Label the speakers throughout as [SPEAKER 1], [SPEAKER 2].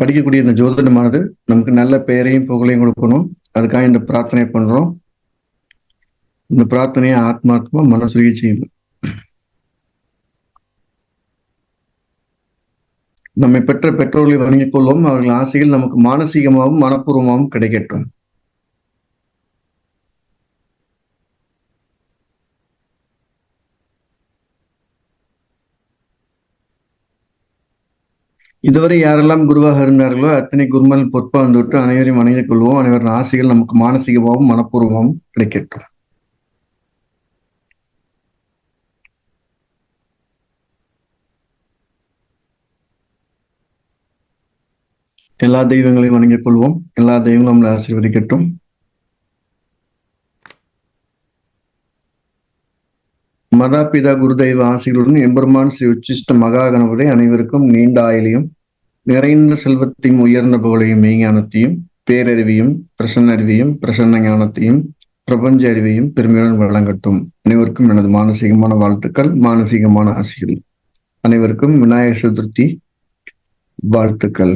[SPEAKER 1] படிக்கக்கூடிய இந்த ஜோதிடமானது நமக்கு நல்ல பெயரையும் புகழையும் கொடுக்கணும். அதுக்காக இந்த பிரார்த்தனை பண்றோம். இந்த பிரார்த்தனையை ஆத்மாத்மா மனசுருகி செய்யணும் நம்மை பெற்ற பெற்றோர்களை வணங்கிக் கொள்வோம். அவர்கள் ஆசைகள் நமக்கு மானசீகமாகவும் மனப்பூர்வமாகவும் கிடைக்கட்டும். இதுவரை யாரெல்லாம் குருவாக இருந்தார்களோ அத்தனை குருமல் பொற்பா வந்துவிட்டு அனைவரையும் வணங்கிக் கொள்வோம். அனைவரின் ஆசைகள் நமக்கு மானசீகமாகவும் மனப்பூர்வமாகவும் கிடைக்கட்டும். எல்லா தெய்வங்களையும் வணங்கிக் கொள்வோம். எல்லா தெய்வங்களும் நம்மளை ஆசீர்வதிக்கட்டும். மதாபிதா குருதெய்வ ஆசைகளுடன் எம்பெருமான் ஸ்ரீ உச்சிஷ்ட மகா கணபதி அனைவருக்கும் நீண்ட ஆயிலையும் நிறைந்த செல்வத்தையும் உயர்ந்த புகழையும் மெய்ஞானத்தையும் பேரறிவையும் பிரசன்ன அறிவையும் பிரசன்ன ஞானத்தையும் பிரபஞ்ச அறிவையும் பெருமையுடன் வழங்கட்டும். அனைவருக்கும் எனது மானசீகமான வாழ்த்துக்கள் மானசீகமான ஆசைகள். அனைவருக்கும் விநாயகர் சதுர்த்தி வாழ்த்துக்கள்.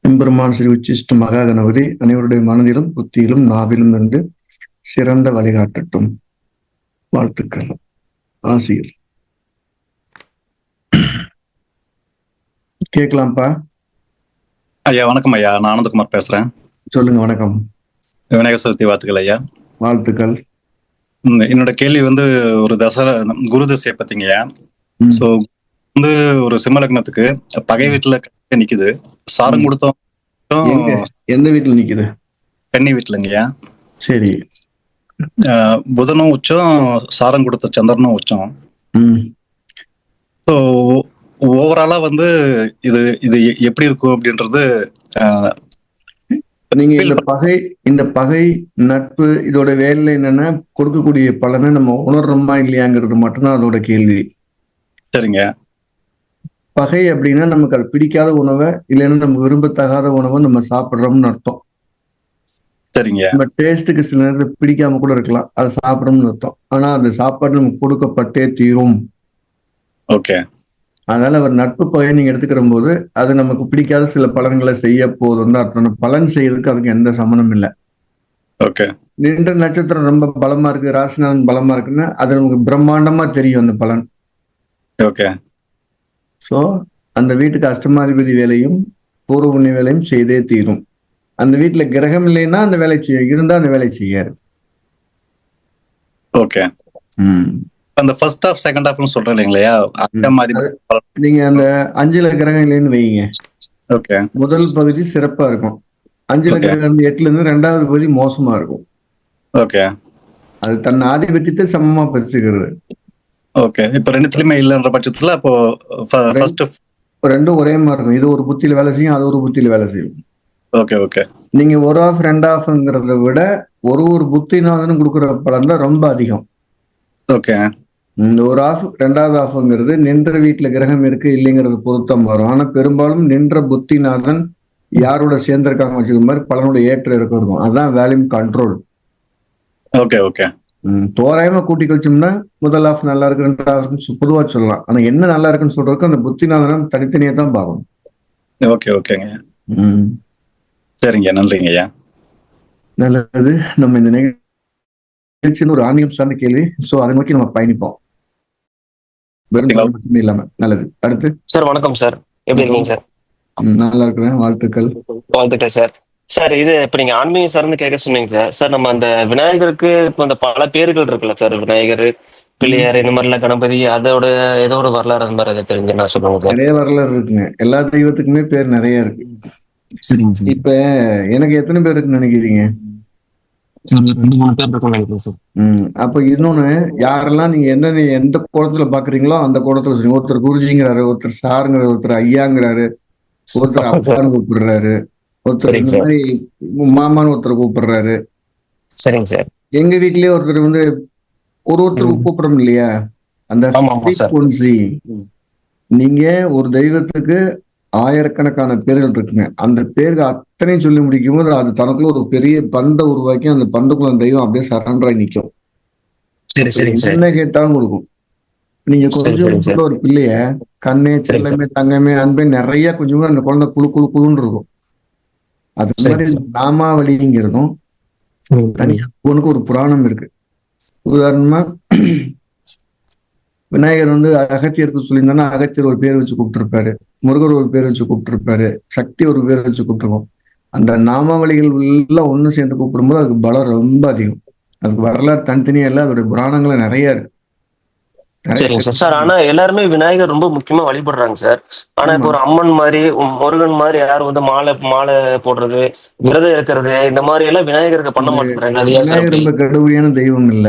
[SPEAKER 1] எம்பெருமான் ஸ்ரீ உச்சிஷ்ட மகா கணபதி அனைவருடைய மனதிலும் புத்தியிலும் நாவிலும் இருந்து சிறந்த வழிகாட்டட்டும். வாழ்த்துக்கள். ஆசிரியர். கேட்கலாம்ப்பா.
[SPEAKER 2] ஐயா வணக்கம் ஐயா. நான் ஆனந்தகுமார் பேசுறேன்.
[SPEAKER 1] சொல்லுங்க வணக்கம்.
[SPEAKER 2] விநாயகர் சதுர்த்தி வாழ்த்துக்கள் ஐயா.
[SPEAKER 1] வாழ்த்துக்கள்.
[SPEAKER 2] என்னோட கேள்வி வந்து ஒரு தசரா குரு தசையை பத்திங்க ஐயா.
[SPEAKER 1] ம்.
[SPEAKER 2] ஸோ வந்து ஒரு சிம்ம லக்னத்துக்கு பகை வீட்டுல நிக்குது. சாரம். கொடுத்தோம்.
[SPEAKER 1] எந்த வீட்டுல நிக்குது?
[SPEAKER 2] கன்னி வீட்டுலங்க ஐயா.
[SPEAKER 1] சரி.
[SPEAKER 2] புதனும் உச்சம் சாரம் கொடுத்த சந்திரனும் உச்சம். ஸோ ஓவராலா வந்து இது இது எப்படி இருக்கும் அப்படின்றது
[SPEAKER 1] நீங்க இந்த பகை இந்த பகை நட்பு இதோட வேலை என்னன்னா கொடுக்கக்கூடிய பலனை நம்ம உணர்றோமா இல்லையாங்கிறது மட்டும்தான் அதோட கேள்வி.
[SPEAKER 2] சரிங்க.
[SPEAKER 1] பகை அப்படின்னா நமக்கு அது பிடிக்காத உணவை இல்லைன்னா நம்ம விரும்பத்தகாத உணவை நம்ம சாப்பிடுறோம்னு அர்த்தம்.
[SPEAKER 2] சரிங்க
[SPEAKER 1] நம்ம டேஸ்ட்டுக்கு சில நேரத்துல பிடிக்காம கூட இருக்கலாம். அதை சாப்பிடணும்னு அர்த்தம். ஆனா அந்த சாப்பாடு நமக்கு கொடுக்கப்பட்டே தீரும்.
[SPEAKER 2] ஓகே.
[SPEAKER 1] அதனால அவர் நட்பு பகை நீங்க எடுத்துக்கிற போது அது நமக்கு பிடிக்காத சில பலன்களை செய்ய போதும் அர்த்தம். நம்ம பலன் செய்யறதுக்கு அதுக்கு எந்த சம்மந்தம் இல்லை.
[SPEAKER 2] ஓகே.
[SPEAKER 1] நின்ற நட்சத்திரம் ரொம்ப பலமா இருக்கு ராசிநாதன் பலமா இருக்குன்னா அது நமக்கு பிரம்மாண்டமா தெரியும் அந்த பலன்.
[SPEAKER 2] ஓகே.
[SPEAKER 1] சோ அந்த வீட்டுக்கு அஷ்டமாதிபதி வேலையும் பூர்வ வேலையும் செய்தே தீரும். அந்த வீட்டுல கிரகம் இல்லைன்னா அந்த வேலை செய்ய இருந்தா அந்த வேலை செய்யாது.
[SPEAKER 2] ஓகே. அந்த ஃபர்ஸ்ட் ஹாஃப் செகண்ட் ஹாஃப்னு சொல்றேன் இல்லைங்களா? அந்த மாதிரி
[SPEAKER 1] நீங்க அந்த அஞ்சுல கிரகம் இல்லைன்னு வைங்க.
[SPEAKER 2] ஓகே.
[SPEAKER 1] முதல் பகுதி சிறப்பா இருக்கும். அஞ்சுல. கிரகம் எட்டுல இருந்து ரெண்டாவது பகுதி மோசமா இருக்கும்.
[SPEAKER 2] ஓகே.
[SPEAKER 1] அது தன் ஆதிபத்தியத்தை சமமா பிரிச்சுக்கிறது.
[SPEAKER 2] ஓகே. இப்ப ரெண்டுத்துலயுமே இல்லைன்ற பட்சத்துல அப்போ ஃபர்ஸ்ட்
[SPEAKER 1] ரெண்டும் ஒரே மாதிரி இருக்கும். இது ஒரு புத்தியில வேலை செய்யும் அது ஒரு புத்தியில வேலை செய்யும்.
[SPEAKER 2] Okay okay.
[SPEAKER 1] நீங்க ஒரு ஆஃப் ரெண்டு ஆஃப்ங்கிறத விட ஒரு ஒரு புத்திநாதனும் கொடுக்குற பலன் தான் ரொம்ப அதிகம்.
[SPEAKER 2] ஓகே.
[SPEAKER 1] ஒரு ஆஃப் ரெண்டாவது ஆஃப்ங்கிறது நின்ற வீட்டுல கிரகம் இருக்கு இல்லைங்கிறது பொருத்தம் வரும். ஆனா பெரும்பாலும் நின்ற புத்திநாதன் யாரோட சேர்ந்திருக்காங்க வச்சுக்கிற மாதிரி பலனுடைய ஏற்ற இறக்கம் இருக்கும். அதான் வேல்யூம் கண்ட்ரோல்
[SPEAKER 2] ஓகே ஓகே.
[SPEAKER 1] தோராயமா கூட்டி கழிச்சோம்னா முதல் ஆஃப் நல்லா இருக்கு ரெண்டாவது இருக்குன்னு பொதுவா சொல்லலாம். ஆனா என்ன நல்லா இருக்குன்னு சொல்றதுக்கு அந்த புத்திநாதனம் தனித்தனியா தான் பார்க்கணும்
[SPEAKER 2] ஓகே ஓகேங்க.
[SPEAKER 1] ம்.
[SPEAKER 2] சரிங்க நன்றிங்க ஐயா.
[SPEAKER 1] நல்லது. நம்ம இந்த நிகழ்ச்சின்னு ஒரு ஆன்மீகம் சார்ந்த கேள்வி. சோ அதை நோக்கி நம்ம பயணிப்போம். வெறும் இல்லாம. நல்லது. அடுத்து?
[SPEAKER 3] சார் வணக்கம் சார். எப்படி இருக்கீங்க சார்?
[SPEAKER 1] நல்லா இருக்கிறேன். வாழ்த்துக்கள்.
[SPEAKER 3] வாழ்த்துக்கள் சார். சார் இது இப்ப நீங்க ஆன்மீக சார்ந்து கேட்க சொன்னீங்க சார். சார் நம்ம அந்த விநாயகருக்கு இப்ப அந்த பல பேர்கள் இருக்குல்ல சார். விநாயகர் பிள்ளையார் இந்த மாதிரிலாம் கணபதி அதோட ஏதோ ஒரு வரலாறு அந்த மாதிரி அதை தெரிஞ்சு நான் சொல்லுங்க சார்.
[SPEAKER 1] நிறைய வரலாறு இருக்குங்க. எல்லா தெய்வத்துக்குமே பேர் நிறைய இருக்கு. இப்ப எனக்கு எத்தனை பேர் இருக்குன்னு நினைக்கிறீங்க அப்ப இன்னொன்னு யாரெல்லாம் நீங்க என்ன எந்த கோணத்துல பாக்குறீங்களோ அந்த கோணத்துல சொல்லுங்க ஒருத்தர் குருஜிங்கிறாரு ஒருத்தர் சாருங்கிறாரு ஒருத்தர் ஐயாங்கிறாரு ஒருத்தர். அப்பான்னு கூப்பிடுறாரு ஒருத்தர் இந்த. மாதிரி மாமான்னு ஒருத்தர் கூப்பிடுறாரு
[SPEAKER 3] சரிங்க சார்
[SPEAKER 1] எங்க வீட்லயே ஒருத்தர் வந்து ஒரு ஒருத்தர்
[SPEAKER 3] ம்.
[SPEAKER 1] கூப்பிடுறோம் இல்லையா அந்த. நீங்க ஒரு தெய்வத்துக்கு ஆயிரக்கணக்கான பேர்கள் இருக்குங்க. அந்த பேருக்கு அத்தனையும் சொல்லி முடிக்கும் போது அது தனக்குள்ள ஒரு பெரிய பந்தை உருவாக்கி அந்த பந்துக்குள்ள தெய்வம் அப்படியே சரண்டராகி நிக்கும்.
[SPEAKER 3] சரி சரிங்க சார்.
[SPEAKER 1] என்ன கேட்டாலும் கொடுக்கும். நீங்க கொஞ்சம் ஒரு பிள்ளைய கண்ணே செல்லமே தங்கமே அன்பே நிறைய கொஞ்சம் அந்த குழந்தை குழு குழு குழுன்னு இருக்கும். அது மாதிரி நாமாவளிங்கிறதும் தனியா உனக்கு ஒரு புராணம் இருக்கு. உதாரணமா விநாயகர் வந்து அகத்தியருக்கு சொல்லியிருந்தானா அகத்தியர் ஒரு பேர் வச்சு கூப்பிட்டுருப்பாரு. முருகர் ஒரு பேர் வச்சு கூப்பிட்டுருப்பாரு. சக்தி ஒரு பேர் வச்சு கூப்பிட்டுருக்கோம். அந்த நாமாவளிகள் எல்லாம் ஒண்ணு சேர்ந்து கூப்பிடும்போது அதுக்கு பலம் ரொம்ப அதிகம். அதுக்கு வரலாறு தனித்தனியா இல்லை அதோட புராணங்களும் நிறைய இருக்கு.
[SPEAKER 3] சரிங்க சார். சார் ஆனா எல்லாருமே விநாயகர் ரொம்ப முக்கியமா வழிபடுறாங்க சார். ஆனா இப்போ ஒரு அம்மன் மாதிரி முருகன் மாதிரி யாரும் வந்து மாலை மாலை போடுறது விரதம் இருக்கிறது இந்த மாதிரி எல்லாம் விநாயகருக்கு பண்ண மாட்டேங்கிறாங்க அது?
[SPEAKER 1] ரொம்ப கடுமையான தெய்வம் இல்ல.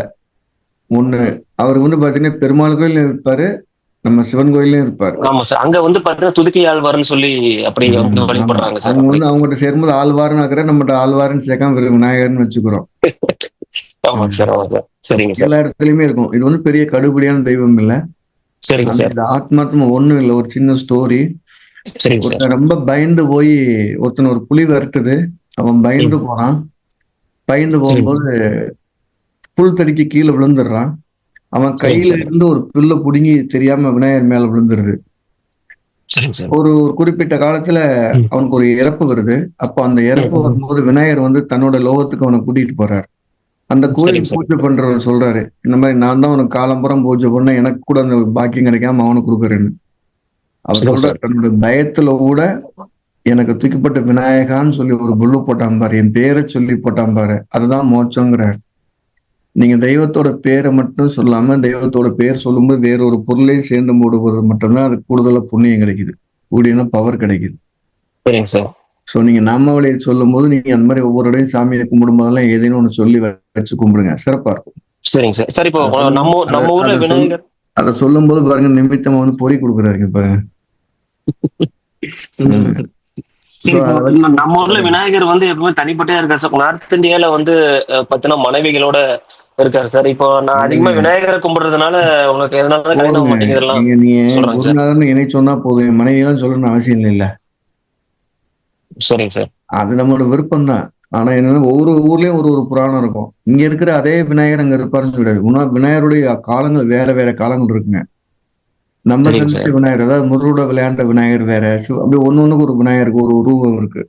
[SPEAKER 1] ஒண்ணு அவர் வந்து பாத்தீங்கன்னா பெருமாள் கோயிலும் இருப்பாரு நம்ம சிவன் கோயிலும் இருப்பாரு.
[SPEAKER 3] ஆமா சார். அங்க வந்து பாத்தீங்கன்னா துதுக்கி ஆழ்வார்னு சொல்லி அப்படி. வழிபடுறாங்க சார்.
[SPEAKER 1] அவங்க. வந்து அவங்ககிட்ட சேரும்போது ஆழ்வார்னு ஆக்குற நம்மகிட்ட ஆழ்வார்னு சேர்க்காம விநாயகர்னு வச்சுக்கிறோம்.
[SPEAKER 3] சார். சார். சரிங்க சார்.
[SPEAKER 1] எல்லா இடத்துலயுமே இருக்கும். இது வந்து பெரிய கடுபடியான தெய்வம் இல்ல.
[SPEAKER 3] சரிங்க சார்.
[SPEAKER 1] இது ஆத்மாத்மா ஒண்ணும் இல்ல. ஒரு சின்ன ஸ்டோரி
[SPEAKER 3] சார்.
[SPEAKER 1] ரொம்ப பயந்து போய் ஒருத்தன் ஒரு புலி விரட்டுது. அவன் பயந்து போறான். பயந்து போகும்போது புல் தடிக்கு கீழே விழுந்துடுறான். அவன் கையில. இருந்து ஒரு புல்ல புடுங்கி தெரியாம விநாயகர் மேல விழுந்துருது. ஒரு ஒரு குறிப்பிட்ட காலத்துல. அவனுக்கு ஒரு இறப்பு வருது. அப்போ அந்த இறப்பு. வரும்போது விநாயகர் வந்து தன்னோட லோகத்துக்கு அவனை கூட்டிட்டு போறாரு. அந்த கோயில். பூஜை பண்றவர் சொல்றாரு இந்த மாதிரி நான் தான் உனக்கு காலம்புறம் பூஜை பண்ண எனக்கு கூட அந்த பாக்கியம் கிடைக்காம அவனுக்கு கொடுக்குறேன்னு. அவர் சொல்றாரு தன்னோட பயத்துல கூட எனக்கு தூக்கிப்பட்ட விநாயகான்னு சொல்லி ஒரு புல்லு போட்டான் பாரு. என் பேரை சொல்லி போட்டான் பாரு. அதுதான் மோட்சங்கிறார். நீங்க தெய்வத்தோட பேரை மட்டும் சொல்லாம தெய்வத்தோட பேர் சொல்லும்போது வேற ஒரு பொருளையும் சேர்ந்து போடுவது மட்டும்தான் அது கூடுதலா புண்ணியம் கிடைக்குது. கூடியனா பவர் கிடைக்குது.
[SPEAKER 3] சரிங்க சார்.
[SPEAKER 1] ஸோ நீங்க நாமாவளியை சொல்லும் போது நீங்க அந்த மாதிரி ஒவ்வொரு இடையும் சாமியை கும்பிடும் போதெல்லாம் ஏதேனும் ஒன்று சொல்லி வச்சு கும்பிடுங்க. சிறப்பா இருக்கும்.
[SPEAKER 3] சரிங்க சார். சார் இப்போ நம்ம நம்ம ஊர்ல. விநாயகர்
[SPEAKER 1] அதை சொல்லும் போது பாருங்க நிமித்தமா வந்து பொறி கொடுக்குறாருங்க பாருங்க.
[SPEAKER 3] நம்ம- ஊர்ல விநாயகர் வந்து எப்பவுமே தனிப்பட்டே இருக்காரு நார்த் இந்தியால வந்து பாத்தீங்கன்னா மனைவிகளோட இருக்காரு சார். இப்போ நான் அதிகமா விநாயகரை கும்பிடுறதுனால உனக்கு எதனால கல்யாணம் மாட்டேங்குதுலாம்
[SPEAKER 1] நீங்க. குருநாதர்னு இணை சொன்னா போதும். என் மனைவி எல்லாம் சொல்லணும்னு அவசியம் இல்லை
[SPEAKER 3] சரிங்க சார்.
[SPEAKER 1] அது நம்மளோட விருப்பம் தான் ஆனா என்னன்னா ஒவ்வொரு ஊர்லயும் ஒரு ஒரு புராணம் இருக்கும். இங்க இருக்கிற அதே விநாயகர் அங்க இருப்பாருன்னு சொல்லிடாது உணவு விநாயகருடைய காலங்கள் வேற வேற காலங்கள் இருக்குங்க. நம்ம
[SPEAKER 3] சார்.
[SPEAKER 1] விநாயகர் அதாவது முருகோட விளையாண்ட விநாயகர் வேற. சிவ- அப்படி ஒண்ணு ஒண்ணுக்கு ஒரு விநாயகருக்கு ஒரு உருவம் இருக்கு.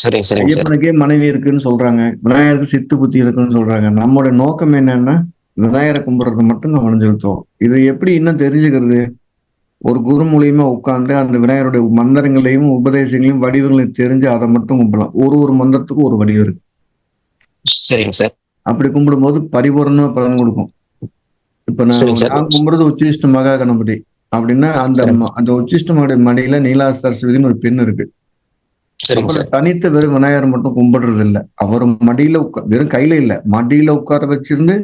[SPEAKER 3] சரிங்க சரிங்க சார்.
[SPEAKER 1] ஐயப்பனுக்கே மனைவி இருக்குன்னு சொல்றாங்க. விநாயகருக்கு சித்து புத்தி இருக்குன்னு சொல்றாங்க. நம்மளோட நோக்கம் என்னன்னா விநாயகரை கும்பிடுறது மட்டும் கவனம் செலுத்துவோம் இது எப்படி இன்னும் தெரிஞ்சுக்கிறது? ஒரு குரு மூலியமா உட்கார்ந்து அந்த விநாயகருடைய மந்திரங்களையும் உபதேசங்களையும் வடிவங்களையும் தெரிஞ்சு அதை மட்டும் கும்பிடலாம். ஒரு ஒரு மந்திரத்துக்கும் ஒரு வடிவம் இருக்கு.
[SPEAKER 3] சரிங்க சார்.
[SPEAKER 1] அப்படி கும்பிடும்போது பரிபூரணமா பலன் கொடுக்கும். இப்ப நான். நான் கும்பிடுறது உச்சிஷ்ட மகா கணபதி அப்படின்னா அந்த அந்த உச்சிஷ்ட மகா மடியில நீலா சரஸ்வதினு ஒரு பெண் இருக்கு. தனித்த வெறும் விநாயகர் மட்டும் கும்பிடுறது இல்ல. அவர் மடியில வெறும் கையில இல்ல மடியில உட்கார வச்சிருந்து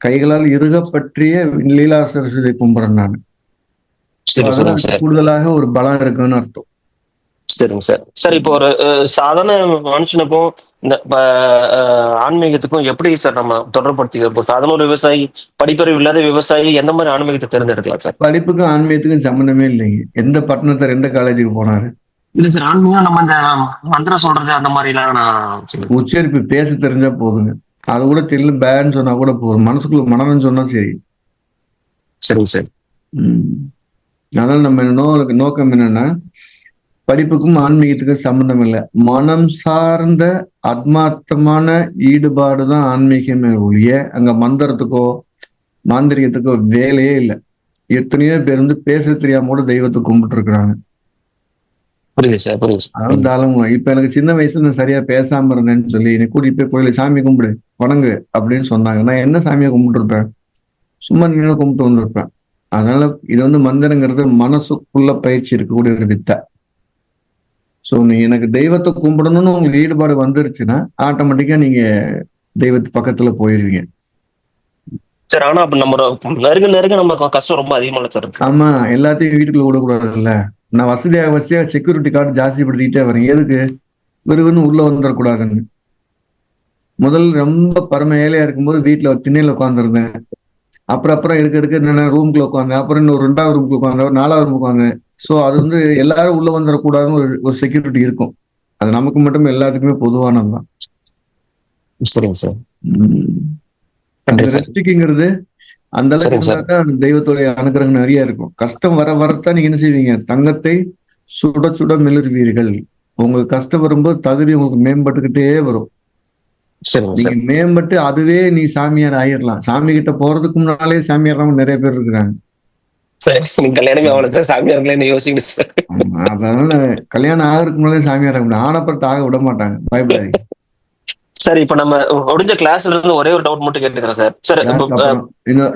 [SPEAKER 1] கைகளால் இறுக பற்றிய லீலா சரஸ்வதி கும்பிடுறேன் நான். கூடுதலாக ஒரு பலம் இருக்குன்னு அர்த்தம்.
[SPEAKER 3] சரிங்க சார். சார் இப்போ ஒரு சாதாரண மனுஷனுக்கும் இந்த ஆன்மீகத்துக்கும் எப்படி சார் நம்ம தொடர்படுத்திக்க இப்போ சாதாரண ஒரு விவசாயி படிப்பறிவு இல்லாத விவசாயி எந்த மாதிரி ஆன்மீகத்தை தேர்ந்தெடுக்கலாம் சார்?
[SPEAKER 1] படிப்புக்கும் ஆன்மீகத்துக்கும் சம்மந்தமே இல்லைங்க. எந்த பட்டணத்தார் எந்த காலேஜுக்கு போனாரு?
[SPEAKER 3] இல்ல சார் ஆன்மீகம் நம்ம இந்த மந்திரம் சொல்றது அந்த மாதிரி எல்லாம் நான்.
[SPEAKER 1] உச்சரிப்பு பேச தெரிஞ்சா போதுங்க. அது கூட தெரியல பேன்னு சொன்னா கூட போதும். மனசுக்குள்ள மனநம் சொன்னா சரி.
[SPEAKER 3] சரிங்க சார்.
[SPEAKER 1] உம் அதனால நம்ம நோக்கு நோக்கம் என்னன்னா படிப்புக்கும் ஆன்மீகத்துக்கும் சம்பந்தம் இல்லை. மனம் சார்ந்த ஆத்மார்த்தமான ஈடுபாடு தான் ஆன்மீகமே ஒழிய அங்க மந்திரத்துக்கோ மாந்திரிகத்துக்கோ வேலையே இல்லை. எத்தனையோ பேர் வந்து பேச தெரியாம கூட தெய்வத்தை கும்பிட்டு இருக்கிறாங்க
[SPEAKER 3] புரியுது சார்
[SPEAKER 1] தாளம் இப்ப எனக்கு சின்ன வயசுல நான் சரியா பேசாம இருந்தேன்னு சொல்லி என்னை கூட்டிட்டு போய் கோயில சாமி கும்பிடு வணங்கு அப்படின்னு சொன்னாங்க. நான் என்ன சாமியை கும்பிட்டு இருப்பேன் சும்மா நின்று கும்பிட்டு வந்திருப்பேன். அதனால இது வந்து மந்திரங்கிறது மனசுக்குள்ள பயிற்சி இருக்கக்கூடிய ஒரு வித்தை. சோ நீ எனக்கு தெய்வத்தை கும்பிடணும்னு உங்களுக்கு ஈடுபாடு வந்துருச்சுன்னா ஆட்டோமேட்டிக்கா நீங்க தெய்வத்து பக்கத்துல போயிருவீங்க.
[SPEAKER 3] சார் ஆனா அப்ப நம்ம நெருங்க நெருங்க நம்ம கஷ்டம் ரொம்ப அதிகமான சார்
[SPEAKER 1] ஆமா எல்லாத்தையும் வீட்டுக்குள்ள விடக்கூடாதுல்ல. நான் வசதியாக வசதியாக செக்யூரிட்டி கார்டு ஜாஸ்தி படுத்திக்கிட்டே வரேன். எதுக்கு? விறுவிறுன்னு உள்ள வந்துடக்கூடாதுன்னு. முதல்ல ரொம்ப பரம ஏழையா இருக்கும்போது வீட்டுல திண்ணையில உட்காந்துருந்தேன் அப்புறம் அப்புறம் இருக்க இருக்க என்னென்ன ரூம்குள்ள உட்காந்தேன் அப்புறம் இன்னும் ரெண்டாவது ரூம்குள்ள உட்காந்தேன் ஒரு நாலாவது ரூம் உட்காந்தேன் ஸோ அது வந்து எல்லாரும் உள்ள வந்துடக்கூடாதுன்னு ஒரு ஒரு செக்யூரிட்டி இருக்கும். அது நமக்கு மட்டும் எல்லாத்துக்குமே பொதுவானதுதான்.
[SPEAKER 3] சரிங்க சார்.
[SPEAKER 1] உம். அந்த
[SPEAKER 3] நன்றி சார்.
[SPEAKER 1] ரெஸ்ட்ரிக்ங்கிறது அந்த அளவுக்கு
[SPEAKER 3] சரிங்க சார்.
[SPEAKER 1] இருந்தா அந்த தெய்வத்துடைய அனுகிரகம் நிறைய இருக்கும். கஷ்டம் வர வரத்தான் நீங்க என்ன செய்வீங்க? தங்கத்தை சுட சுட மிளறுவீர்கள் உங்களுக்கு கஷ்டம் வரும்போது தகுதி உங்களுக்கு மேம்பட்டுக்கிட்டே வரும். நீங்க மேம்பட்டு அதுவே நீ சாமியார் ஆயிரலாம். சாமி கிட்ட போறதுக்கு முன்னாலே சாமியார் நிறைய பேர் இருக்கிறாங்க.
[SPEAKER 3] கல்யாணமே
[SPEAKER 1] ஆகிறதுக்கு முன்னாலே சாமியார் ஆக முடியும். ஆனப்பட்டு ஆக விட மாட்டாங்க. பயப்படாதீங்க.
[SPEAKER 3] சார் இப்ப நம்ம முடிஞ்ச கிளாஸ்ல இருந்து ஒரே ஒரு டவுட் மட்டும் கேட்டுக்கிறேன் சார் சார்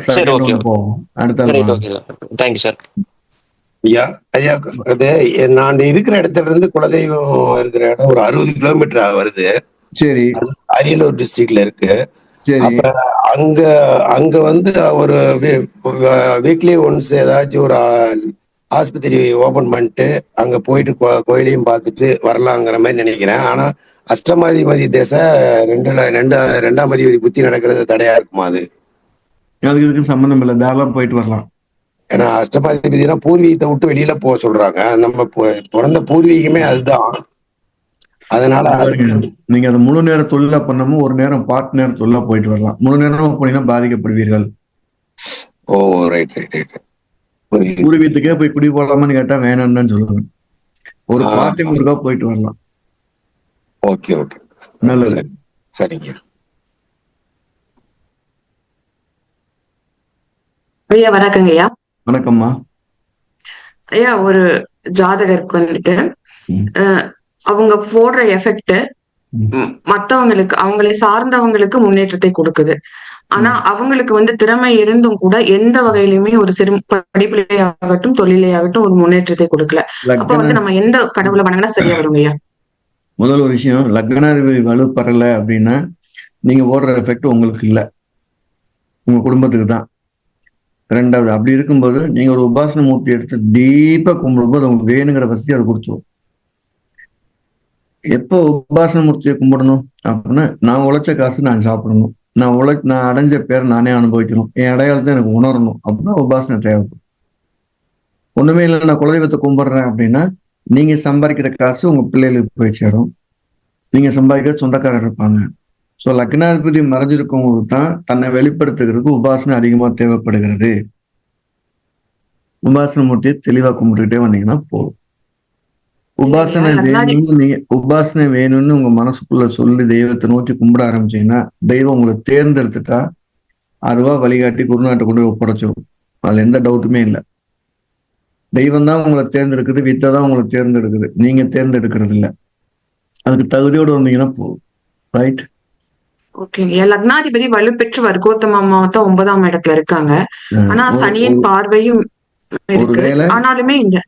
[SPEAKER 3] சரி. ஓகே தேங்க்யூ சார்
[SPEAKER 4] ஐயா ஐயா அது நான் இருக்கிற இடத்துல இருந்து குலதெய்வம் இருக்கிற இடம் ஒரு அறுபது கிலோமீட்டர் வருது.
[SPEAKER 1] சரி.
[SPEAKER 4] அரியலூர் டிஸ்ட்ரிக்ட்ல இருக்கு.
[SPEAKER 1] சரி.
[SPEAKER 4] அப்ப அங்க அங்க வந்து ஒரு வீக்லி ஒன்ஸ் ஏதாச்சும் ஒரு ஆஸ்பத்திரி ஓபன் பண்ணிட்டு அங்க போயிட்டு கோ- கோயிலையும் பார்த்துட்டு வரலாங்கிற மாதிரி நினைக்கிறேன். ஆனா அஷ்டமாதிபதி தேச ரெண்டுல ரெண்டா ரெண்டாம் அதிபதி புத்தி நடக்கிறது தடையா இருக்குமா அது?
[SPEAKER 1] அதுக்கு இதுக்கு சம்பந்தம் இல்லை. தாராளம் போயிட்டு வரலாம்.
[SPEAKER 4] ஏன்னா அஷ்டமாதிபதினா பூர்வீகத்தை விட்டு வெளியில போக சொல்றாங்க. நம்ம பிறந்த பூர்வீகமே அதுதான். அதனால அது-
[SPEAKER 1] நீங்க அது முழு நேர தொழிலா பண்ணாம ஒரு நேரம் பார்ட் நேர தொழிலா போயிட்டு வரலாம். முழு நேரமா போனீங்கன்னா பாதிக்கப்படுவீர்கள்.
[SPEAKER 4] ஓ ரைட் ரைட் ரைட் புரியுது
[SPEAKER 1] பூர்வீகத்துக்கே போய் குடி போடலாமான்னு கேட்டா வேணாம்னு தான் சொல்லுவேன். ஒரு. பார்ட் டைம் ஒர்க்கா போயிட்டு வரலாம்.
[SPEAKER 4] Okay okay.
[SPEAKER 1] நல்லது.
[SPEAKER 4] சரி சரிங்க.
[SPEAKER 5] ஐயா வணக்கங்க ஐயா.
[SPEAKER 1] வணக்கம்மா.
[SPEAKER 5] ஐயா ஒரு ஜாதகருக்கு வந்துட்டு அவங்க போடுற எஃபெக்ட். மத்தவங்களுக்கு அவங்களை சார்ந்தவங்களுக்கு முன்னேற்றத்தை கொடுக்குது. ஆனா அவங்களுக்கு வந்து திறமை இருந்தும் கூட எந்த வகையிலுமே ஒரு சிறு படிப்பிலே ஆகட்டும் தொழிலே ஆகட்டும் ஒரு முன்னேற்றத்தை கொடுக்கல. அப்ப வந்து நம்ம எந்த கடவுளை வணங்கினா சரியா வருங்க ஐயா?
[SPEAKER 1] முதல் ஒரு விஷயம் லக்னாதிபதி வலுப்பெறல அப்படின்னா நீங்க ஓடுற எஃபெக்ட் உங்களுக்கு இல்லை. உங்க குடும்பத்துக்கு தான். ரெண்டாவது அப்படி இருக்கும்போது நீங்க ஒரு உபாசன மூர்த்தி எடுத்து டீப்பா கும்பிடும்போது உங்களுக்கு வேணுங்கிற வசதி அது கொடுத்துரும். எப்போ உபாசன மூர்த்தியை கும்பிடணும் அப்படின்னா நான் உழைச்ச காசு நான் சாப்பிடணும். நான் உழை நான் அடைஞ்ச பேர் நானே அனுபவிக்கணும். என் அடையாளத்தை எனக்கு உணரணும். அப்படின்னா உபாசனை தேவைப்படும். ஒண்ணுமே இல்லை நான் குலதெய்வத்தை கும்பிடுறேன் அப்படின்னா நீங்க சம்பாதிக்கிற காசு உங்க பிள்ளைகளுக்கு போய் சேரும். நீங்க சம்பாதிக்கிற சொந்தக்காரர் இருப்பாங்க. ஸோ லக்னாதிபதி மறைஞ்சிருக்கவங்களுக்கு தான் தன்னை வெளிப்படுத்துகிறதுக்கு உபாசனை அதிகமா தேவைப்படுகிறது. உபாசன மூர்த்தியை தெளிவாக கும்பிட்டுக்கிட்டே வந்தீங்கன்னா போதும். உபாசனை வேணும்னு நீங்க உபாசனை வேணும்னு உங்க மனசுக்குள்ள சொல்லி தெய்வத்தை நோக்கி கும்பிட ஆரம்பிச்சீங்கன்னா தெய்வம் உங்களை தேர்ந்தெடுத்துட்டா அதுவா வழிகாட்டி குருநாட்டை கொண்டு போய் ஒப்படைச்சிரும் அதுல எந்த டவுட்டுமே இல்லை. தெய்வம் தான் உங்களை தேர்ந்தெடுக்குது வித்தை தான் உங்களை தேர்ந்தெடுக்குது. நீங்க தேர்ந்தெடுக்கிறது இல்ல. அதுக்கு தகுதியோடு வந்தீங்கன்னா போதும். ரைட்
[SPEAKER 5] ஓகேங்க லக்னாதிபதி வலுப்பெற்று வர்க்கோத்தமமா தான் ஒன்பதாம் இடத்துல இருக்காங்க. ஆனா சனியின் பார்வையும் ஆனாலுமே இந்த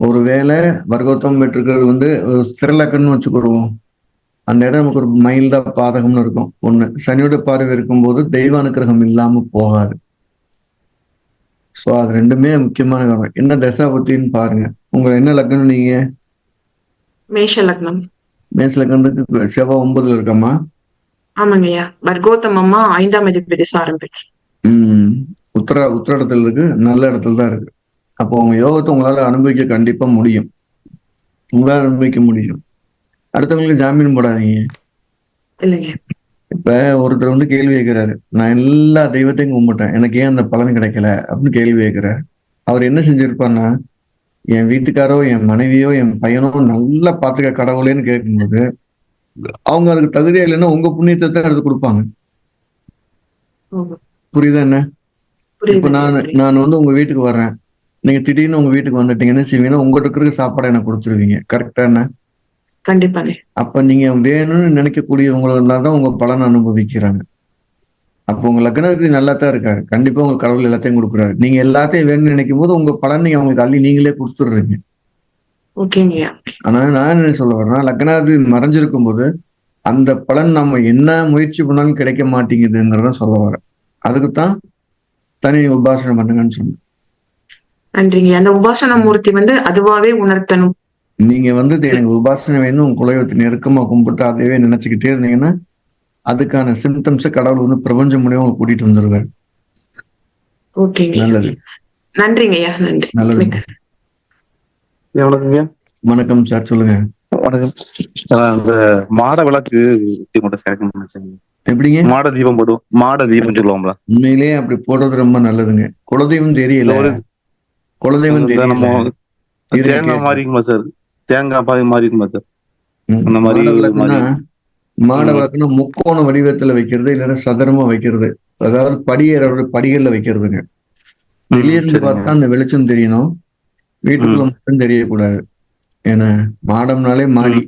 [SPEAKER 1] ஒருவேளை வர்க்கோத்தம் பெற்றுக்கிறது வந்து ஒரு ஸ்திரலக்கன்னு வச்சுக்கிடுவோம் அந்த இடம் நமக்கு ஒரு மைல்டா பாதகம்னு இருக்கும். ஒண்ணு சனியோட பார்வை இருக்கும்போது தெய்வ அனுக்கிரகம் இல்லாம போகாது. சோ அது ரெண்டுமே முக்கியமான காரணம். என்ன தசா பத்தின்னு பாருங்க. உங்க என்ன லக்னம் நீங்க?
[SPEAKER 5] மேஷ லக்னம்.
[SPEAKER 1] மேச லக்னத்துக்கு செவ்வாய் ஒன்பதுல இருக்கமா
[SPEAKER 5] ஆமாங்க ஐயா. வர்க்கோத்தமமா ஐந்தாம் அதிபதி சாரம் பெற்று.
[SPEAKER 1] உம் உத்தர உத்திரடத்துல இருக்கு. நல்ல இடத்துல தான் இருக்கு. அப்போ உங்க யோகத்தை உங்களால அனுபவிக்க கண்டிப்பா முடியும். உங்களால அனுபவிக்க முடியும். அடுத்தவங்களுக்கு ஜாமீன் போடாதீங்க. இப்ப ஒருத்தர் வந்து கேள்வி கேட்கிறாரு நான் எல்லா தெய்வத்தையும் கும்பிட்டேன். எனக்கு ஏன் அந்த பலன் கிடைக்கல? அப்படின்னு கேள்வி கேட்கிறாரு அவர் என்ன செஞ்சிருப்பார்னா என் வீட்டுக்காரோ என் மனைவியோ என் பையனோ நல்லா பாத்துக்க கடவுளேன்னு கேட்கும்போது அவங்க அதுக்கு தகுதியா இல்லைன்னா உங்க புண்ணியத்தை தான் எடுத்து கொடுப்பாங்க. புரியுதா என்ன? இப்ப நான். நான் வந்து உங்க வீட்டுக்கு வர்றேன். நீங்க திடீர்னு உங்க வீட்டுக்கு வந்துட்டீங்கன்னா செய்வீங்கன்னா உங்கள்கிட்ட இருக்கிற சாப்பாடை எனக்கு கொடுத்துருவீங்க. கரெக்டா என்ன?
[SPEAKER 5] கண்டிப்பாங்க.
[SPEAKER 1] அப்ப நீங்க வேணும்னு நினைக்கக்கூடியவங்களா தான் உங்க பலன் அனுபவிக்கிறாங்க. அப்போ உங்க லக்னாதிபதி நல்லா தான் இருக்காரு. கண்டிப்பா உங்களுக்கு கடவுள் எல்லாத்தையும் கொடுக்குறாரு. நீங்க எல்லாத்தையும் வேணும்னு நினைக்கும் போது உங்க பலன் நீங்க அவங்களுக்கு அள்ளி நீங்களே கொடுத்துடுறீங்க. ஆனா நான் என்ன சொல்ல வரேன்னா லக்னாதிபதி மறைஞ்சிருக்கும் போது அந்த பலன் நம்ம என்ன முயற்சி பண்ணாலும் கிடைக்க மாட்டேங்குதுங்கிறத சொல்ல வரேன். அதுக்கு தான் தனி உபாசனை பண்ணுங்கன்னு சொன்னேன்.
[SPEAKER 5] நன்றிங்க. அந்த உபாசன மூர்த்தி வந்து அதுவாவே உணர்த்தணும்.
[SPEAKER 1] நீங்க வந்து எனக்கு உபாசனை வேணும் உங்க குலதெய்வத்தை நெருக்கமா கும்பிட்டு அதையவே நினைச்சுக்கிட்டே இருந்தீங்கன்னா அதுக்கான சிம்டம்ஸை கடவுள் வந்து பிரபஞ்சம் மூலியமா கூட்டிட்டு வந்துருவாரு.
[SPEAKER 5] ஓகேங்க.
[SPEAKER 1] நல்லது.
[SPEAKER 5] நன்றிங்க ஐயா. நன்றி.
[SPEAKER 1] நல்லது
[SPEAKER 5] மிக்க
[SPEAKER 6] எவ்வளவுங்க
[SPEAKER 1] வணக்கம் சார் சொல்லுங்க.
[SPEAKER 2] வணக்கம். அந்த மாட விளக்கு.
[SPEAKER 1] எப்படிங்க?
[SPEAKER 2] மாட தீபம் போடுவோம் மாட தீபம் சொல்லுவோம்ல.
[SPEAKER 1] உண்மையிலேயே அப்படி போடுறது ரொம்ப நல்லதுங்க. குலதெய்வம் தெரியல தெரியல
[SPEAKER 2] நம்ம தேங்காய் இருக்குமா சார்? தேங்காய் பாதி மாதிரி இருக்குமா சார். அந்த மாதிரி
[SPEAKER 1] மாட. விளக்குன்னா முக்கோண வடிவத்துல வைக்கிறது இல்லைன்னா சதுரமா வைக்கிறது. அதாவது படியேற படிகள்ல வைக்கிறதுங்க. வெளியிருந்து. பார்த்தா அந்த வெளிச்சம் தெரியணும். வீட்டுக்குள்ள மட்டும் தெரியக்கூடாது. ஏன்னா மாடம்னாலே மாடி.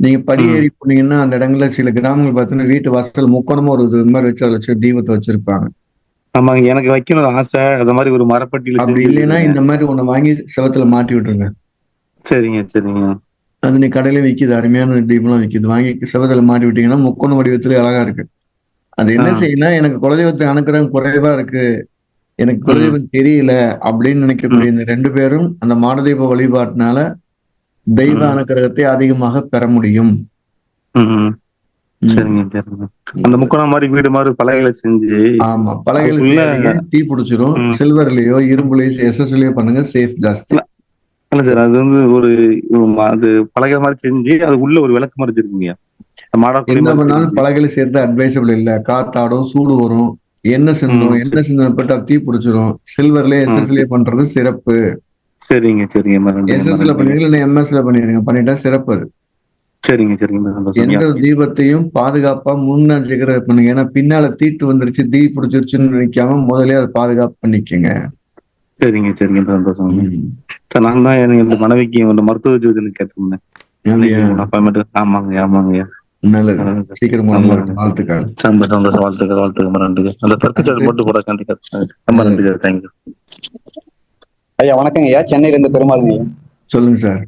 [SPEAKER 1] நீங்க படி
[SPEAKER 2] ம்.
[SPEAKER 1] ஏறி போனீங்கன்னா அந்த இடங்கள்ல சில கிராமங்கள் பார்த்தீங்கன்னா வீட்டு வாசல் முக்கோணமா ஒரு இது மாதிரி வச்சு அதுல வச்சு தீபத்தை வச்சிருப்பாங்க.
[SPEAKER 2] ஆமாங்க எனக்கு வைக்கணும் ஆசை. அந்த மாதிரி ஒரு மரப்பட்டியில
[SPEAKER 1] அப்படி இல்லைன்னா. இந்த மாதிரி ஒண்ணு வாங்கி செவத்துல மாட்டி விட்டுருங்க.
[SPEAKER 2] சரிங்க சரிங்க.
[SPEAKER 1] அது நீ கடையில விக்குது அருமையான தீபம்லாம் விக்குது. வாங்கி செவத்துல மாட்டி விட்டீங்கன்னா முக்கோண வடிவத்துல அழகா இருக்கு. அது என்ன. செய்யணும் எனக்கு குலதெய்வத்தை அணுக்கிறவங்க குறைவா இருக்கு. எனக்கு குலதெய்வம் தெரியல அப்படின்னு நினைக்கக்கூடிய இந்த ரெண்டு பேரும் அந்த மாடதெய்வ வழிபாட்டினால தெய்வ. அனுக்கிரகத்தை அதிகமாக பெற முடியும்.
[SPEAKER 2] சரிங்க சரிங்க. அந்த முக்கோணம் மாதிரி வீடு மாதிரி பலகைகளை செஞ்சு
[SPEAKER 1] ஆமா பலகைகள் தீ பிடிச்சிரும். சில்வர்லயோ இரும்புலயோ எஸ்எஸ்லயோ பண்ணுங்க சேஃப் ஜாஸ்தி.
[SPEAKER 2] இல்ல சார் அது வந்து ஒரு அது பலகை மாதிரி செஞ்சு அது உள்ள ஒரு விளக்கு மாதிரி இருக்குங்க
[SPEAKER 1] என்ன பண்ணாலும். பலகையில சேர்த்து அட்வைசபிள் இல்ல. காத்தாடும் சூடு வரும். எண்ணெய் சிந்தும்
[SPEAKER 2] ம்.
[SPEAKER 1] எண்ணெய் சிந்தப்பட்டா தீ பிடிச்சிரும். சில்வர்ல எஸ்எஸ்லயே பண்றது சிறப்பு.
[SPEAKER 2] சரிங்க சரிங்க
[SPEAKER 1] எஸ்எஸ்ல. பண்ணுவீங்க இல்ல எம்எஸ்ல பண்ணிருங்க. பண்ணிட்டா சிறப்பு அது.
[SPEAKER 2] சரிங்க சரிங்க சந்தோஷம்.
[SPEAKER 1] எந்த தீபத்தையும் பாதுகாப்பா முன்னெச்சரிக்கை பண்ணுங்க. ஏன்னா பின்னால தீட்டு வந்துருச்சு தீ பிடிச்சிருச்சுன்னு நினைக்காம முதல்ல அதை பாதுகாப்பு பண்ணிக்கங்க.
[SPEAKER 2] சரிங்க சரிங்க சந்தோஷம். சார் நான் தான் எனக்கு இந்த மனைவிக்கு ஒரு மருத்துவ ஜோதின்னு கேட்டிருந்தேன்
[SPEAKER 1] அப்படியா?
[SPEAKER 2] அப்பாயின்மெண்ட் ஆமாங்க ஆமாங்க.
[SPEAKER 1] நல்லது. சீக்கிரம் வாழ்த்துக்கள்.
[SPEAKER 2] சந்தோஷம் சந்தோஷம். வாழ்த்துக்கள் வாழ்த்துக்கள் நன்றி. அந்த கருத்து சார் மட்டும் போட கண்டிப்பா. ரொம்ப நன்றி சார் தேங்க்யூ
[SPEAKER 6] ஐயா வணக்கங்க ஐயா. சென்னையில இருந்து பெருமாளுங்க ஐயா.
[SPEAKER 1] சொல்லுங்க சார்.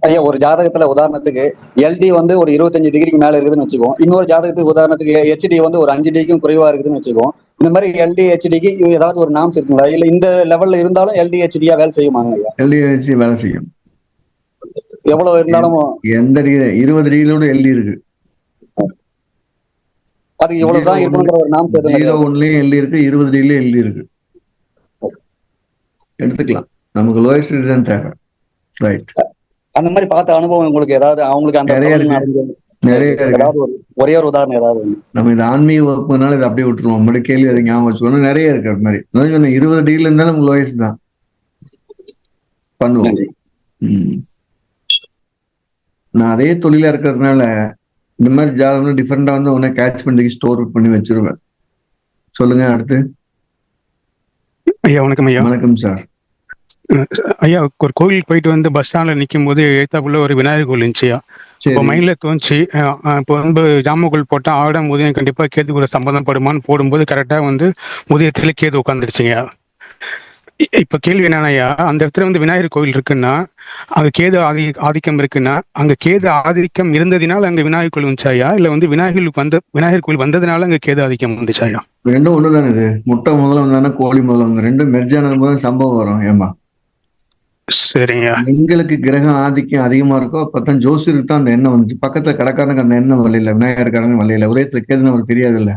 [SPEAKER 6] ஐயா ஒரு ஜாதகத்துல உதாரணத்துக்கு எல்டி வந்து ஒரு இருபத்தஞ்சு டிகிரிக்கு மேல இருக்குதுன்னு வச்சுக்கோம். இன்னொரு ஜாதகத்துக்கு உதாரணத்துக்கு ஹெச்டி வந்து ஒரு அஞ்சு டிகிரிக்கும் குறைவா இருக்குதுன்னு வச்சுக்கோம். இந்த மாதிரி எல்டி ஹெச்டிக்கு ஏதாவது ஒரு நாம்ஸ் இருக்குங்களா? இல்ல இந்த லெவல்ல இருந்தாலும் எல்டி ஹெச்டியா வேலை செய்யுமாங்க ஐயா?
[SPEAKER 1] எல்டி வேலை செய்யும்.
[SPEAKER 6] எவ்வளவு இருந்தாலும்
[SPEAKER 1] எந்த டிகிரி இருபது டிகிரியோட எல்டி இருக்கு.
[SPEAKER 6] அதுக்கு இவ்வளவுதான் இருக்கணுங்கிற ஒரு நாம்ஸ்
[SPEAKER 1] ஜீரோ. ஒன்லயும் எல்டி இருக்கு இருபது டிகிரிலயும் எல்டி இருக்கு. எடுத்துக்கலாம். நமக்கு லோயஸ்ட் தான் தேவை. ரைட்
[SPEAKER 6] அந்த மாதிரி பார்த்த அனுபவம் உங்களுக்கு ஏதாவது அவங்களுக்கு அந்த
[SPEAKER 1] நிறைய
[SPEAKER 6] ஒரு ஒரே உதாரணம் ஏதாவது.
[SPEAKER 1] நம்ம இது ஆன்மீக வகுப்புனால இதை அப்படியே விட்டுருவோம். மறுபடியும் கேள்வி அதை ஞாபகம் வச்சுக்கணும் நிறைய இருக்கு அது மாதிரி. சொன்னேன் இருபது டிகிரில இருந்தாலும் நமக்கு லோயஸ்ட் தான். பண்ணுவோம். நான் அதே தொழிலா இருக்கிறதுனால இந்த மாதிரி ஜாதகம் டிஃப்ரெண்டா வந்து உடனே கேட்ச் பண்ணி ஸ்டோர் பண்ணி வச்சிருவேன். சொல்லுங்க அடுத்து.
[SPEAKER 7] ஐயா வணக்கம் ஐயா.
[SPEAKER 1] வணக்கம் சார்
[SPEAKER 7] ஐயா ஒரு கோயிலுக்கு போயிட்டு வந்து பஸ் ஸ்டாண்ட்ல நிக்கும் போது எழுத்தாப்புல ஒரு விநாயகர் கோயில் இருந்துச்சுயா? இப்போ மைண்ட்ல தோணுச்சு இப்போ வந்து ஜாமக்கோல் போட்டா ஆடம் உதயம் கண்டிப்பா கேது கூட சம்பந்தப்படுமான்னு போடும்போது கரெக்டா வந்து உதயத்துல கேது உட்காந்துருச்சுங்க இப்ப கேள்வி என்னன்னா அந்த இடத்துல வந்து விநாயகர் கோயில் இருக்குன்னா அங்க கேது ஆதி ஆதிக்கம் இருக்குன்னா அங்க கேது ஆதிக்கம் இருந்ததினால அங்க விநாயகர் கோயில் வந்துச்சாயா இல்ல வந்து விநாயகர் வந்த விநாயகர் கோயில் வந்ததுனால அங்க கேது ஆதிக்கம் வந்துச்சாயா
[SPEAKER 1] ரெண்டும் ஒண்ணுதானே இது? முட்டை முதல்ல வந்தானே கோழி முதல்ல ரெண்டும் மெர்ஜானது போது சம்பவம் வரும் ஏமா
[SPEAKER 7] சரிங்க.
[SPEAKER 1] எங்களுக்கு கிரகம் ஆதிக்கம் அதிகமா இருக்கோ அப்பதான் ஜோசியருக்கு தான் அந்த எண்ணம் வந்துச்சு. பக்கத்துல கடைக்காரனுக்கு அந்த எண்ணம் வரல விநாயகர்காரனுக்கு வரல உதயத்துல கேதுன்னு அவருக்கு தெரியாது இல்ல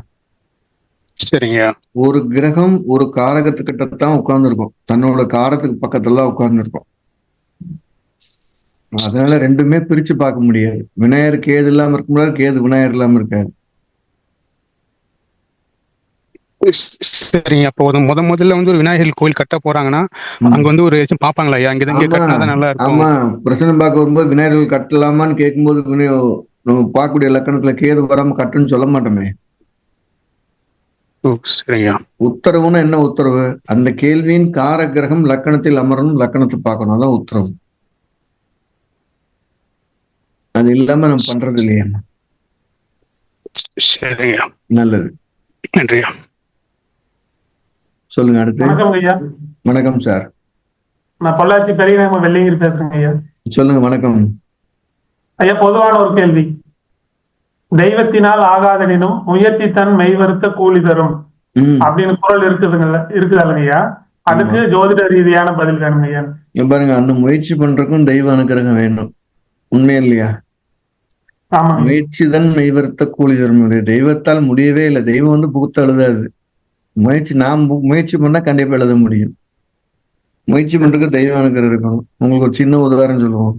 [SPEAKER 7] சரிங்க.
[SPEAKER 1] ஒரு கிரகம் ஒரு காரகத்துக்கிட்ட தான் உட்கார்ந்துருக்கும். தன்னோட காரத்துக்கு பக்கத்துல தான் உட்கார்ந்துருக்கும். அதனால ரெண்டுமே பிரிச்சு பார்க்க முடியாது. விநாயகர் கேது இல்லாம இருக்க முடியாது கேது விநாயகர் இல்லாம இருக்காது.
[SPEAKER 7] சரிங்க. அப்போ முத முதல்ல வந்து ஒரு விநாயகர் கோயில் கட்ட போறாங்கன்னா அங்க வந்து ஒரு ஏதாச்சும் பாப்பாங்களா ஐயா? இங்க. கட்டினாதான் நல்லா இருக்கும்.
[SPEAKER 1] ஆமா. பிரச்சனை பார்க்க வரும்போது விநாயகர்கள் கட்டலாமான்னு கேட்கும்போது நம்ம பார்க்கக்கூடிய லக்கணத்துல கேது வராம கட்டுன்னு சொல்ல மாட்டோமே. உத்தரவுன்னா என்ன உத்தரவு? அந்த கேள்வியின் கார கிரகம் லக்கணத்தில் அமரணும் லக்கணத்தை பார்க்கணும். அதான் உத்தரவு. அது இல்லாம நம்ம பண்றது இல்லையா. நல்லது.
[SPEAKER 7] நன்றியா
[SPEAKER 1] சொல்லுங்க அடுத்து.
[SPEAKER 8] வணக்கம் ஐயா.
[SPEAKER 1] வணக்கம் சார்.
[SPEAKER 8] நான் பொள்ளாச்சி பெரியநாயம வெள்ளிங்கிரி பேசுறேங்க ஐயா.
[SPEAKER 1] சொல்லுங்க வணக்கம்.
[SPEAKER 8] ஐயா பொதுவான ஒரு கேள்வி. தெய்வத்தினால் ஆகாதனினும் முயற்சி தன் மெய்வருத்த கூலி தரும் அப்படின்னு குரல் இருக்குதுங்கல்ல இருக்குதாங்க ஐயா? அதுக்கு ஜோதிட ரீதியான பதில் வேணுங்க ஐயா.
[SPEAKER 1] பாருங்க அந்த முயற்சி பண்றதுக்கும் தெய்வ அனுக்கிரகம் வேணும். உண்மை இல்லையா? முயற்சி தான் மெய்வருத்த கூலி தரும் தெய்வத்தால் முடியவே இல்லை. தெய்வம் வந்து புகுத்த எழுதாது முயற்சி நாம் முயற்சி பண்ணா கண்டிப்பா எழுத முடியும். முயற்சி பண்றதுக்கு தெய்வம் அனுக்கிரகம் இருக்கணும். உங்களுக்கு ஒரு சின்ன உதாரணம் சொல்லுவோம்.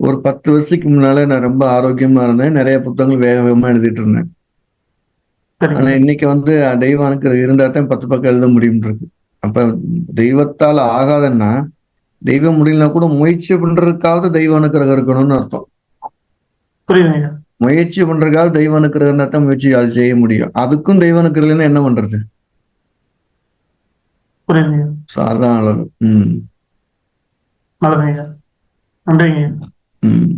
[SPEAKER 1] ஒரு பத்து வருஷத்துக்கு முன்னால நான் ரொம்ப ஆரோக்கியமா இருந்தேன். நிறைய புத்தகங்கள் வேக வேகமா எழுதிட்டு இருந்தேன். ஆனா இன்னைக்கு வந்து தெய்வ அனுக்கிரகம் இருந்தா தான் பத்து பக்கம் எழுத முடியும் இருக்கு. அப்ப தெய்வத்தால் ஆகாதன்னா தெய்வம் முடியலனா கூட முயற்சி பண்றதுக்காவது தெய்வ அனுக்கிரகம் இருக்கணும்னு அர்த்தம். முயற்சி பண்றதுக்காக தெய்வ அனுக்கிரகம் இருந்தா தான் முயற்சி அது செய்ய முடியும். அதுக்கும் தெய்வ அனுக்கிரகம் என்ன பண்றது?
[SPEAKER 8] புரியுதுங்க.
[SPEAKER 1] ஸோ அதான் அளவு. ம்.
[SPEAKER 8] நல்லதுங்க. நன்றிங்க.
[SPEAKER 1] ம்.